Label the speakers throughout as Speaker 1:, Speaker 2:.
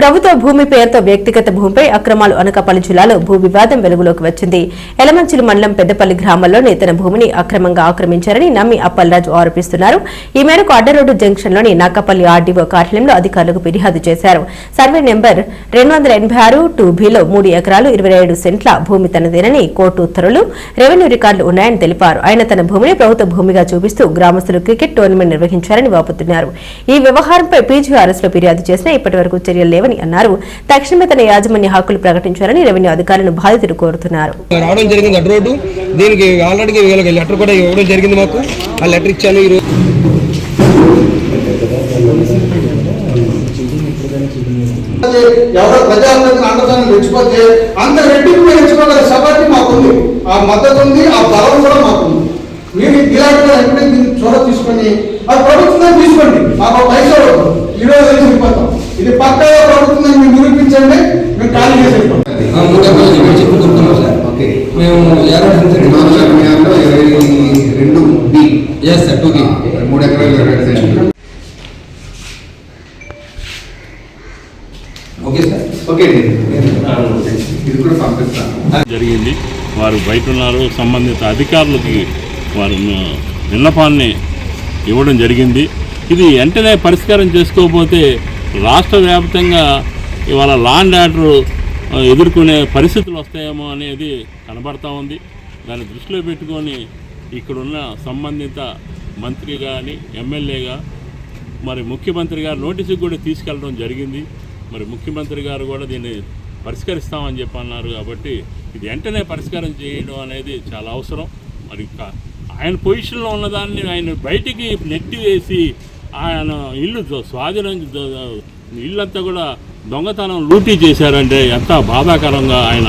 Speaker 1: ప్రభుత్వ భూమి పేరుతో వ్యక్తిగత భూమిపై అక్రమాలు అనకాపల్లి జిల్లాలో భూ వివాదం వెలుగులోకి వచ్చింది. ఎలమంచిలి మండలం పెద్దపల్లి గ్రామంలోని తన భూమిని అక్రమంగా ఆక్రమించారని నమ్మి అప్పలరాజు ఆరోపిస్తున్నారు. ఈ మేరకు అడ్డరోడ్డు జంక్షన్లోని నాకపల్లి ఆర్డీఓ కార్యాలయంలో అధికారులకు ఫిర్యాదు చేశారు. సర్వే నెంబర్ రెండు వందల ఎనభై ఆరు టూ బిలో మూడు ఎకరాలు ఇరవై ఏడు సెంట్ల భూమి తనదేనని కోర్టు ఉత్తర్వులు రెవెన్యూ రికార్డులు ఉన్నాయని తెలిపారు. ఆయన తన భూమిని ప్రభుత్వ భూమిగా చూపిస్తూ గ్రామస్తులు క్రికెట్ టోర్నమెంట్ నిర్వహించారని వాపుతున్నారు. ఈ వ్యవహారంపై పీజీఆర్ఎస్లో ఫిర్యాదు చేసినా ఇప్పటి వరకు చర్యలు లేవని అన్నారు. తక్షణమే తన యాజమాన్య హక్కులు ప్రకటించాలని రెవెన్యూ అధికారులను బాధితులు కోరుతున్నారు.
Speaker 2: రావడం జరిగింది రోడ్డు దీనికి ఆల్రెడీ లెటర్ కూడా ఇవ్వడం జరిగింది మాకు. ఆ లెటర్ ఇచ్చాను ఈరోజు
Speaker 3: అది ఎవరో ప్రజాప్రతిని అండదాన్ని రెచ్చిపోతే అంత రెట్టింపు రెచ్చిపోగల సభకి మాకుంది. ఆ మద్దతు ఉంది ఆ బలం కూడా మాకుంది. మీరు ఇలాంటి ఎప్పుడైతే దీన్ని చొరవ తీసుకొని ప్రభుత్వం తీసుకోండి మాకు ఒక పైసా వద్దు ఈ రోజు తెలిసి వెళ్ళిపోతాం ఇది పక్కా నిరూపించండి మేము ఖాళీ
Speaker 2: మేము
Speaker 4: రెండు బి.
Speaker 2: ఎస్ సార్ టూ
Speaker 4: మూడు ఎకరాలు ఇరవై ఐదు సెంట్లు
Speaker 2: ఓకే సార్.
Speaker 4: ఓకే అండి. ఇది కూడా పంపిస్తాను.
Speaker 5: జరిగింది. వారు బయట ఉన్నారు సంబంధిత అధికారులకి వారు విన్నపాన్ని ఇవ్వడం జరిగింది. ఇది వెంటనే పరిష్కారం చేసుకోకపోతే రాష్ట్ర వ్యాప్తంగా ఇవాళ లాండ్ ఆర్డర్ ఎదుర్కొనే పరిస్థితులు వస్తాయేమో అనేది కనబడతా ఉంది. దాన్ని దృష్టిలో పెట్టుకొని ఇక్కడున్న సంబంధిత మంత్రి కానీ ఎమ్మెల్యేగా మరి ముఖ్యమంత్రి గారు నోటీసుకు కూడా తీసుకెళ్ళడం జరిగింది. మరి ముఖ్యమంత్రి గారు కూడా దీన్ని పరిష్కరిస్తామని చెప్పి అన్నారు కాబట్టి ఇది వెంటనే పరిష్కారం చేయడం అనేది చాలా అవసరం. మరి ఆయన పొజిషన్లో ఉన్నదాన్ని ఆయన బయటికి నెట్టి వేసి ఆయన ఇల్లు స్వాధీనం ఇల్లంతా కూడా దొంగతనం లూటీ చేశారంటే ఎంత బాధాకరంగా ఆయన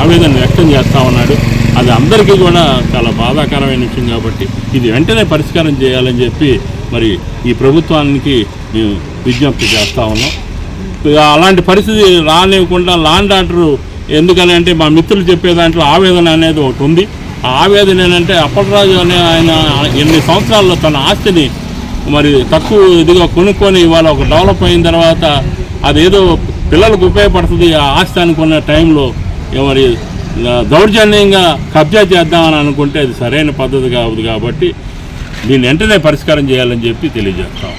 Speaker 5: ఆవేదన వ్యక్తం చేస్తూ ఉన్నాడు. అది అందరికీ కూడా చాలా బాధాకరమైన విషయం కాబట్టి ఇది వెంటనే పరిష్కారం చేయాలని చెప్పి మరి ఈ ప్రభుత్వానికి మేము విజ్ఞప్తి చేస్తూ ఉన్నాం. ఇక అలాంటి పరిస్థితి రానివ్వకుండా లాండ్ ఆర్డర్ ఎందుకని అంటే మా మిత్రులు చెప్పే దాంట్లో ఆవేదన అనేది ఒకటి ఉంది. ఆ ఆవేదన ఏంటంటే అప్పలరాజు అనే ఆయన ఎన్ని సంవత్సరాల్లో తన ఆస్తిని మరి తక్కువ ఇదిగా కొనుక్కొని ఇవాళ ఒక డెవలప్ అయిన తర్వాత అదేదో పిల్లలకు ఉపయోగపడుతుంది ఆ ఆస్తి అనుకున్న టైంలో ఎవరి మరి దౌర్జన్యంగా కబ్జా చేద్దామని అనుకుంటే అది సరైన పద్ధతి కాదు కాబట్టి దీన్ని వెంటనే పరిష్కారం చేయాలని చెప్పి తెలియజేస్తాం.